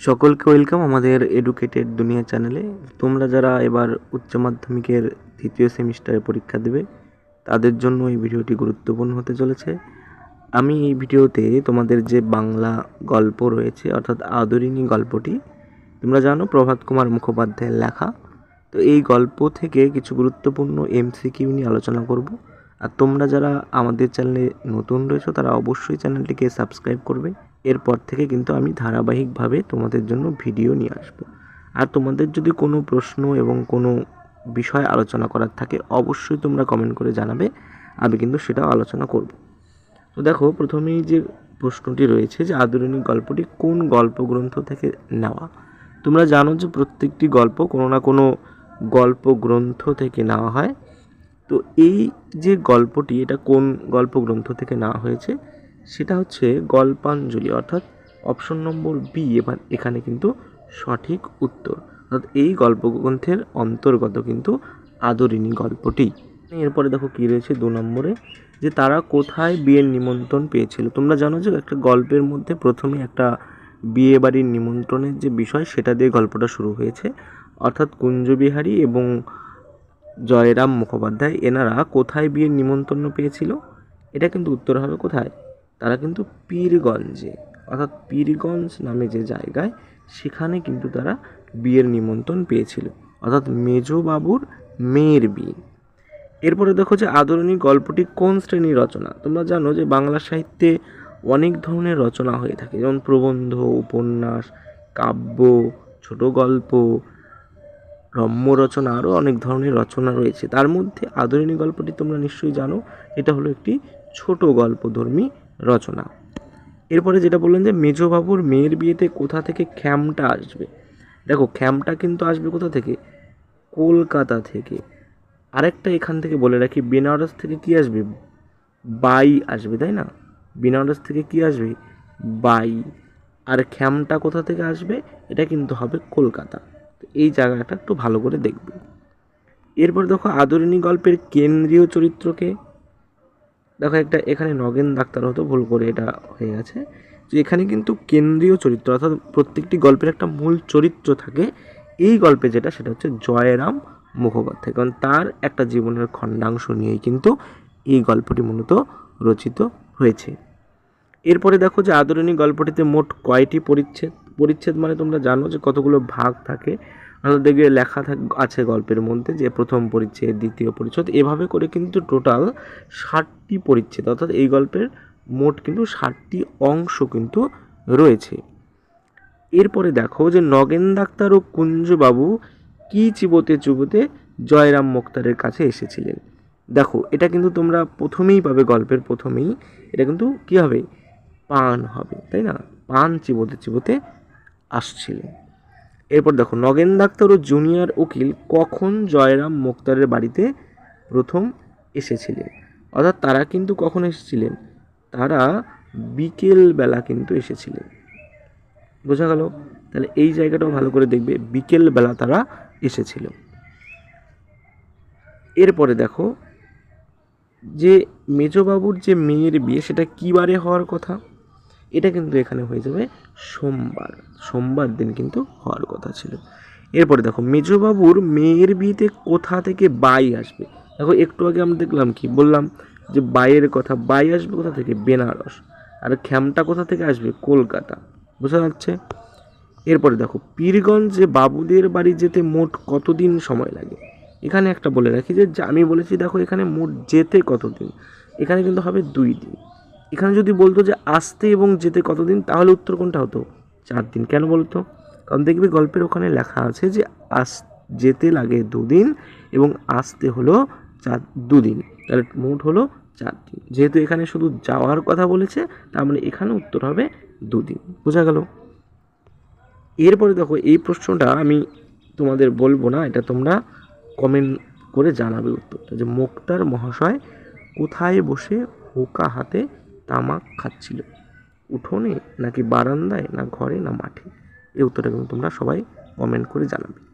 সকলকে ওয়েলকাম আমাদের এডুকেটেড দুনিয়া চ্যানেলে তোমরা যারা এবার উচ্চ মাধ্যমিকের তৃতীয় সেমিস্টারে পরীক্ষা দেবে, তাদের জন্য এই ভিডিওটি গুরুত্বপূর্ণ হতে চলেছে। আমি এই ভিডিওতে তোমাদের যে বাংলা গল্প রয়েছে, অর্থাৎ আদরিনী গল্পটি, তোমরা জানো প্রভাত কুমার মুখোপাধ্যায়ের লেখা। তো এই গল্প থেকে কিছু গুরুত্বপূর্ণ এমসিকিউ নিয়ে আলোচনা করব। আর তোমরা যারা আমাদের চ্যানেলে নতুন রয়েছো, তারা অবশ্যই চ্যানেলটিকে সাবস্ক্রাইব করবে। এরপর থেকে কিন্তু আমি ধারাবাহিকভাবে তোমাদের জন্য ভিডিও নিয়ে আসব। আর তোমাদের যদি কোনো প্রশ্ন এবং কোনো বিষয় আলোচনা করার থাকে, অবশ্যই তোমরা কমেন্ট করে জানাবে। আমি কিন্তু সেটাও আলোচনা করব। তো দেখো, প্রথমেই যে প্রশ্নটি রয়েছে যে আদরণী গল্পটি কোন গল্পগ্রন্থ থেকে নেওয়া? তোমরা জানো যে প্রত্যেকটি গল্প কোনো না কোনো গল্প গ্রন্থ থেকে নেওয়া হয়। তো এই যে গল্পটি, এটা কোন গল্পগ্রন্থ থেকে নেওয়া হয়েছে, সেটা হচ্ছে গল্পাঞ্জলি, অর্থাৎ অপশন নম্বর বি এবার এখানে কিন্তু সঠিক উত্তর। অর্থাৎ এই গল্পগ্রন্থের অন্তর্গত কিন্তু আদরিনী গল্পটি। এরপরে দেখো কী রয়েছে দু নম্বরে, যে তারা কোথায় বিয়ের নিমন্ত্রণ পেয়েছিল। তোমরা জানো যে একটা গল্পের মধ্যে প্রথমে একটা বিয়ে বাড়ির নিমন্ত্রণের যে বিষয়, সেটা দিয়ে গল্পটা শুরু হয়েছে। অর্থাৎ কুঞ্জবিহারী এবং জয়রাম মুখোপাধ্যায়, এনারা কোথায় বিয়ের নিমন্ত্রণ পেয়েছিল? এটা কিন্তু উত্তর হবে কোথায়? তারা কিন্তু পীরগঞ্জে। অর্থাৎ পীরগঞ্জ নামে যে জায়গায়, সেখানে কিন্তু তারা বিয়ের নিমন্ত্রণ পেয়েছিল। অর্থাৎ মেজবাবুর মেয়ের বিয়ে। এরপরে দেখো যে আদরণী গল্পটি কোন শ্রেণির রচনা? তোমরা জানো যে বাংলা সাহিত্যে অনেক ধরনের রচনা হয়ে থাকে। যেমন প্রবন্ধ, উপন্যাস, কাব্য, ছোট গল্প রম্য রচনা আরও অনেক ধরনের রচনা রয়েছে। তার মধ্যে আদরিণী গল্পটি তোমরা নিশ্চয়ই জানো। এটা হলো একটি ছোট গল্পধর্মী রচনা। এরপরে যেটা বললেন যে, মেজবাবুর মেয়ের বিয়েতে কোথা থেকে খ্যামটা আসবে? দেখো, খ্যামটা কিন্তু আসবে কোথা থেকে? কলকাতা থেকে। আরেকটা এখান থেকে বলে রাখি, বেনারস থেকে কি আসবে? বাই আসবে, তাই না? বেনারস থেকে কি আসবে? বাই। আর খ্যামটা কোথা থেকে আসবে? এটা কিন্তু হবে কলকাতা। এই জায়গাটা একটু ভালো করে দেখবে। এরপর দেখো আদরিণী গল্পের কেন্দ্রীয় চরিত্রকে। দেখো একটা এখানে নগেন ডাক্তার হতো ভুল করে এটা হয়ে গেছে। যে এখানে কিন্তু কেন্দ্রীয় চরিত্র অর্থাৎ প্রত্যেকটি গল্পের একটা মূল চরিত্র থাকে। এই গল্পে যেটা, সেটা হচ্ছে জয়রাম মুখোপাধ্যায়। কারণ তার একটা জীবনের খণ্ডাংশ নিয়েই কিন্তু এই গল্পটি মূলত রচিত হয়েছে। এরপরে দেখো যে আদরণী গল্পটিতে মোট কয়টি পরিচ্ছেদ পরিচ্ছেদ মানে তোমরা জানো যে কতগুলো ভাগ থাকে। দেখবে লেখা থাক, আছে গল্পের মধ্যে যে প্রথম পরিচ্ছেদ, দ্বিতীয় পরিচ্ছেদ, এভাবে করে কিন্তু টোটাল ষাটটি পরিচ্ছেদ, অর্থাৎ এই গল্পের মোট কিন্তু ষাটটি অংশ কিন্তু রয়েছে। এরপরে দেখো যে নগেন ডাক্তার ও কুঞ্জবাবু কী চিবোতে চুবোতে জয়রাম মোক্তারের কাছে এসেছিলেন। দেখো, এটা কিন্তু তোমরা প্রথমেই পাবে, গল্পের প্রথমেই। এটা কিন্তু কী হবে? পান হবে, তাই না? পান চিবোতে চিবোতে আসছিলেন। এরপর দেখো, নগেন ডাক্তার ও জুনিয়র উকিল কখন জয়রাম মোক্তারের বাড়িতে প্রথম এসেছিলেন? অর্থাৎ তারা কিন্তু কখন এসেছিলেন? তারা বিকেলবেলা কিন্তু এসেছিলেন। বোঝা গেল? তাহলে এই জায়গাটাও ভালো করে দেখবে, বিকেলবেলা তারা এসেছিল। এরপরে দেখো, যে মেজবাবুর যে মেয়ের বিয়ে, সেটা কী বারে হওয়ার কথা? এটা কিন্তু এখানে হয়ে যাবে সোমবার। সোমবার দিন কিন্তু হওয়ার কথা ছিল। এরপরে দেখো, মেজবাবুর মেয়ের বিয়েতে কোথা থেকে বাই আসবে? দেখো, একটু আগে আমরা দেখলাম কি? বললাম যে বাইয়ের কথা, বাই আসবে কোথা থেকে? বেনারস। আর খ্যামটা কোথা থেকে আসবে? কলকাতা। বোঝা যাচ্ছে? এরপরে দেখো, পীরগঞ্জে বাবুদের বাড়ি যেতে মোট কতদিন সময় লাগে? এখানে একটা বলে রাখি যে, যা- আমি বলেছি, দেখো, এখানে মোট যেতে কতদিন? এখানে কিন্তু হবে দুই দিন। এখানে যদি বলতো যে আসতে এবং যেতে কতদিন, তাহলে উত্তর কোনটা হতো? চার দিন। কেন বলতো? কারণ দেখবে গল্পের ওখানে লেখা আছে যে আস, যেতে লাগে দুদিন এবং আসতে হলো চার, দুদিন। তাহলে মোট হলো চার দিন। যেহেতু এখানে শুধু যাওয়ার কথা বলেছে, তার মানে এখানে উত্তর হবে দুদিন। বোঝা গেল? এরপরে দেখো, এই প্রশ্নটা আমি তোমাদের বলব না, এটা তোমরা কমেন্ট করে জানাবে উত্তরটা যে, মোক্তার মহাশয় কোথায় বসে হোকা হাতে তামাক খাচ্ছিল। উঠোনে নাকি বারান্দায় না ঘরে না মাঠে? এই উত্তরটা কিন্তু তোমরা সবাই কমেন্ট করে জানাবে।